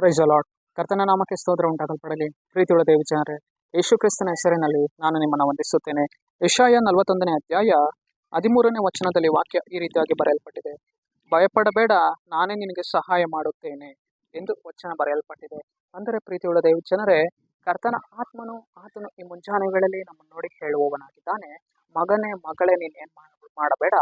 Price allot ಕರ್ತನ ನಾಮಕ್ಕೆ ಸ್ತೋತ್ರ ಉಂಟಾಗಲ್ಪಡಲಿ. ಪ್ರೀತಿಯುಳ್ಳ ದೇವಜನರೇ ಯೇಸು ಕ್ರಿಸ್ತನ ಹೆಸರಿನಲ್ಲಿ ನಾನು ನಿಮ್ಮನ್ನು ವಂದಿಸುತ್ತೇನೆ. ಯಶಾಯ ನಲವತ್ತೊಂದನೇ ಅಧ್ಯಾಯ ಹದಿಮೂರನೇ ವಚನದಲ್ಲಿ ವಾಕ್ಯ ಈ ರೀತಿಯಾಗಿ ಬರೆಯಲ್ಪಟ್ಟಿದೆ. ಭಯಪಡಬೇಡ, ನಾನೇ ನಿನಗೆ ಸಹಾಯ ಮಾಡುತ್ತೇನೆ ಎಂದು ವಚನ ಬರೆಯಲ್ಪಟ್ಟಿದೆ. ಅಂದರೆ ಪ್ರೀತಿಯುಳ್ಳ ದೇವಜನರೇ, ಕರ್ತನ ಆತ್ಮನು ಆತನು ಈ ಮುಂಜಾನೆಗಳಲ್ಲಿ ನಮ್ಮನ್ನು ನೋಡಿ ಹೇಳುವವನಾಗಿದ್ದಾನೆ. ಮಗನೇ, ಮಗಳೇ, ನೀನೇನು ಮಾಡಬೇಡ,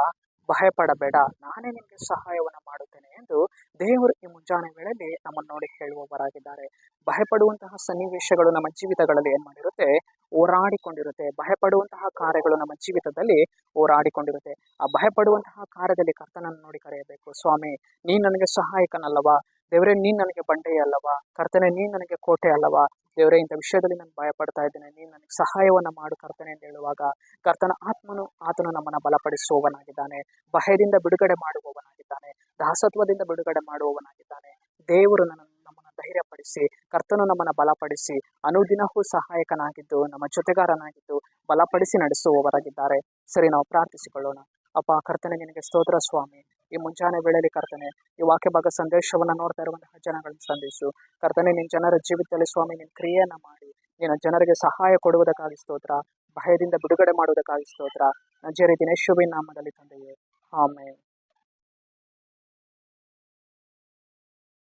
ಭಯಪಡಬೇಡ, ನಾನೇ ನಿನಗೆ ಸಹಾಯವನ್ನು ಮಾಡುತ್ತೇನೆ ಎಂದು ದೇವರು ಈ ಮುಂಜಾನೆ ವೇಳೆಯಲ್ಲಿ ನಮ್ಮನ್ನು ನೋಡಿ ಹೇಳುವವರಾಗಿದ್ದಾರೆ. ಭಯಪಡುವಂತಹ ಸನ್ನಿವೇಶಗಳು ನಮ್ಮ ಜೀವಿತಗಳಲ್ಲಿ ಏನು ಮಾಡಿರುತ್ತೆ? ಹೋರಾಡಿಕೊಂಡಿರುತ್ತೆ. ಭಯಪಡುವಂತಹ ಕಾರ್ಯಗಳು ನಮ್ಮ ಜೀವಿತದಲ್ಲಿ ಹೋರಾಡಿಕೊಂಡಿರುತ್ತೆ. ಆ ಭಯಪಡುವಂತಹ ಕಾರ್ಯದಲ್ಲಿ ಕರ್ತನನ್ನು ನೋಡಿ ಕರೆಯಬೇಕು. ಸ್ವಾಮಿ ನೀ ನನಗೆ ಸಹಾಯಕನಲ್ಲವಾ? ದೇವರೇ, ನೀನ್ ನನಗೆ ಬಂಡೆ ಅಲ್ಲವಾ? ಕರ್ತನೆ, ನೀನ್ ನನಗೆ ಕೋಟೆ ಅಲ್ಲವಾ? ದೇವರೇ, ಇಂಥ ವಿಷಯದಲ್ಲಿ ನಾನು ಭಯಪಡ್ತಾ ಇದ್ದೇನೆ. ನೀನ್ ನನಗೆ ಸಹಾಯವನ್ನು ಮಾಡು ಕರ್ತನೆ ಅಂತ ಹೇಳುವಾಗ ಕರ್ತನ ಆತ್ಮನು ಆತನು ನಮ್ಮನ್ನು ಬಲಪಡಿಸುವವನಾಗಿದ್ದಾನೆ. ಭಯದಿಂದ ಬಿಡುಗಡೆ ಮಾಡುವವನಾಗಿದ್ದಾನೆ. ದಾಸತ್ವದಿಂದ ಬಿಡುಗಡೆ ಮಾಡುವವನಾಗಿದ್ದಾನೆ. ದೇವರು ನನ್ನ ನಮ್ಮನ್ನು ಧೈರ್ಯಪಡಿಸಿ, ಕರ್ತನು ನಮ್ಮನ್ನು ಬಲಪಡಿಸಿ, ಅನುದಿನವೂ ಸಹಾಯಕನಾಗಿದ್ದು, ನಮ್ಮ ಜೊತೆಗಾರನಾಗಿದ್ದು, ಬಲಪಡಿಸಿ ನಡೆಸುವವರಾಗಿದ್ದಾರೆ. ಸರಿ, ನಾವು ಪ್ರಾರ್ಥಿಸಿಕೊಳ್ಳೋಣ. ಅಪ್ಪ, ಕರ್ತನೆ, ನಿನಗೆ ಸ್ತೋತ್ರ ಸ್ವಾಮಿ. ಈ ಮುಂಜಾನೆ ವೇಳೆಯಲ್ಲಿ ಕರ್ತನೆ, ಈ ವಾಕ್ಯ ಭಾಗ ಸಂದೇಶವನ್ನು ನೋಡ್ತಾ ಇರುವಂತಹ ಜನಗಳನ್ನು ಸಂದೇಶು ಕರ್ತನೆ, ನಿನ್ನ ಜನರ ಜೀವಿತದಲ್ಲಿ ಸ್ವಾಮಿ, ನಿನ್ನ ಕ್ರಿಯೆಯನ್ನು ಮಾಡಿ. ನಿನ್ನ ಜನರಿಗೆ ಸಹಾಯ ಕೊಡುವುದಕ್ಕಾಗಿ ಸ್ತೋತ್ರ, ಭಯದಿಂದ ಬಿಡುಗಡೆ ಮಾಡುವುದಕ್ಕಾಗಿ ಸ್ತೋತ್ರ. ನಜರಿ ದಿನೇಶುವಿನ ನಾಮದಲ್ಲಿ ತಂದೆಯೇ. ಆಮೇಲೆ